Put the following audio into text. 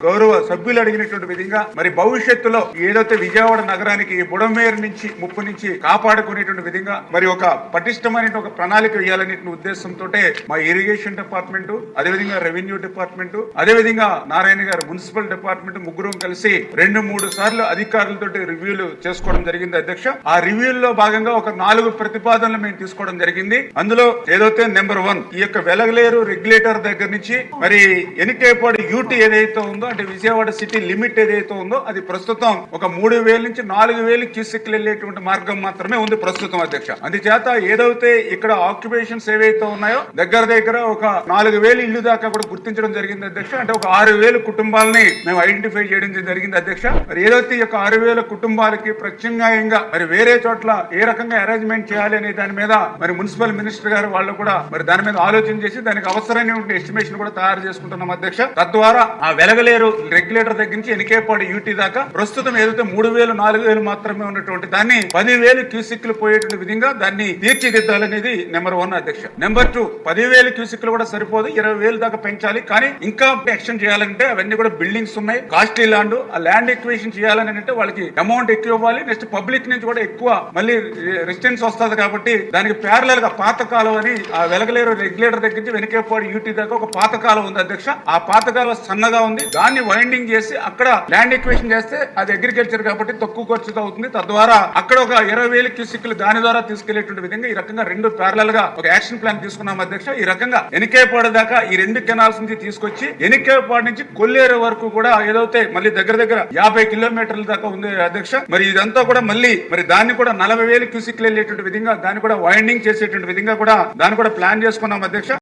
గౌరవ సభ్యులు అడిగినటువంటి విధంగా మరి భవిష్యత్తులో ఏదైతే విజయవాడ నగరానికి బుడమేర్ బుడమేరు నుంచి ముప్పు నుంచి కాపాడుకునేటువంటి విధంగా మరి ఒక పటిష్టమైన ఒక ప్రణాళిక వేయాలనే ఉద్దేశంతో మా ఇరిగేషన్ డిపార్ట్మెంట్ అదేవిధంగా రెవెన్యూ డిపార్ట్మెంట్ అదేవిధంగా నారాయణ గారు మున్సిపల్ డిపార్ట్మెంట్ ముగ్గురు కలిసి రెండు మూడు సార్లు అధికారులతో రివ్యూలు చేసుకోవడం జరిగింది అధ్యక్ష. ఆ రివ్యూల్లో భాగంగా ఒక నాలుగు ప్రతిపాదనలు మేము తీసుకోవడం జరిగింది. అందులో ఏదైతే నెంబర్ వన్ ఈ యొక్క వెలగలేరు రెగ్యులేటర్ దగ్గర నుంచి మరి ఎనికేపాడు యూటీ ఏదైతే ఉందో అంటే విజయవాడ సిటీ లిమిట్ ఏదైతే ఉందో అది ప్రస్తుతం ఒక మూడు వేల నుంచి నాలుగు వేలు క్యూసెక్లు వెళ్ళేటువంటి మార్గం మాత్రమే ఉంది ప్రస్తుతం అధ్యక్ష. అందుచేత ఏదైతే ఇక్కడ ఆక్యుపేషన్స్ ఏవైతే ఉన్నాయో దగ్గర దగ్గర ఒక నాలుగు వేలు ఇల్లు దాకా కూడా గుర్తించడం జరిగింది అధ్యక్ష. అంటే ఒక ఆరు వేలు కుటుంబాలని మేము ఐడెంటిఫై చేయడం జరిగింది అధ్యక్ష. మరి ఏదైతే ఈ యొక్క ఆరు వేల కుటుంబాలకి ప్రత్యామ్నాయంగా మరి వేరే చోట్ల ఏ రకంగా అరేంజ్మెంట్ చేయాలి అనే దాని మీద మరి మున్సిపల్ మినిస్టర్ గారు వాళ్ళు కూడా మరి దాని మీద ఆలోచన చేసి దానికి అవసరమైన ఎస్టిమేషన్ కూడా తయారు చేసుకుంటున్నాం అధ్యక్ష. తద్వారా ఆ వెలగలేరు రెగ్యులేటర్ దగ్గర నుంచి ఎనికేపాడు యూటీ దాకా ప్రస్తుతం ఏదైతే మూడు వేలు నాలుగు వేలు మాత్రమే ఉన్నటువంటి దాన్ని పదివేలు క్యూసిక్లు పోయేటువంటి విధంగా దాన్ని తీర్చిదిద్దాలనేది నెంబర్ వన్ అధ్యక్ష. నెంబర్ టూ పదివేలు క్యూసిక్లు కూడా సరిపోదు ఇరవై వేలు దాకా పెంచాలి. కానీ ఇంకా ఎక్స్టెండ్ చేయాలంటే అవన్నీ కూడా బిల్డింగ్స్ ఉన్నాయి. కాస్ట్లీ ల్యాండ్ ఆ ల్యాండ్ ఎక్వేషన్ చేయాలని అంటే వాళ్ళకి అమౌంట్ ఎక్కువ ఇవ్వాలి. నెక్స్ట్ పబ్లిక్ నుంచి కూడా ఎక్కువ మళ్ళీ రెసిడెన్స్ వస్తుంది కాబట్టి దానికి ప్యారలల్గా పాత కాలం అని ఆ వెలగలేరు రెగ్యులేటర్ దగ్గర నుంచి వెనకేపాడు యూటీ దాకా ఒక పాతకాలం ఉంది అధ్యక్ష. ఆ పాతకాలం సన్నగా ఉంది. దాన్ని వైండింగ్ చేసి అక్కడ ల్యాండ్ ఎక్వేషన్ చేస్తే అది అగ్రికల్చర్ కాబట్టి తక్కువ ఖర్చుతో అవుతుంది. తద్వారా అక్కడ ఒక ఇరవై వేల క్యూసిక్లు దాని ద్వారా తీసుకెళ్ళేటువంటి విధంగా ఈ రకంగా రెండు ప్యారలల్గా ఒక యాక్షన్ ప్లాన్ తీసుకున్నాం అధ్యక్ష. ఈ రకంగా ఎనికేపాడు దాకా ఈ రెండు కెనాల్స్ నుంచి తీసుకొచ్చి ఎనికేపాడు నుంచి కొల్లేరు వరకు కూడా ఏదైతే మళ్ళీ దగ్గర దగ్గర యాభై కిలోమీటర్ల దాకా ఉంది అధ్యక్ష మరి ఇదంతా కూడా మళ్ళీ మరి దాన్ని కూడా నలభై వేలు క్యూసిక్లు వెళ్ళేటువంటి విధంగా దాన్ని కూడా వైండింగ్ చేసేటువంటి విధంగా కూడా దాన్ని కూడా ప్లాన్ చేసుకున్నాం అధ్యక్ష.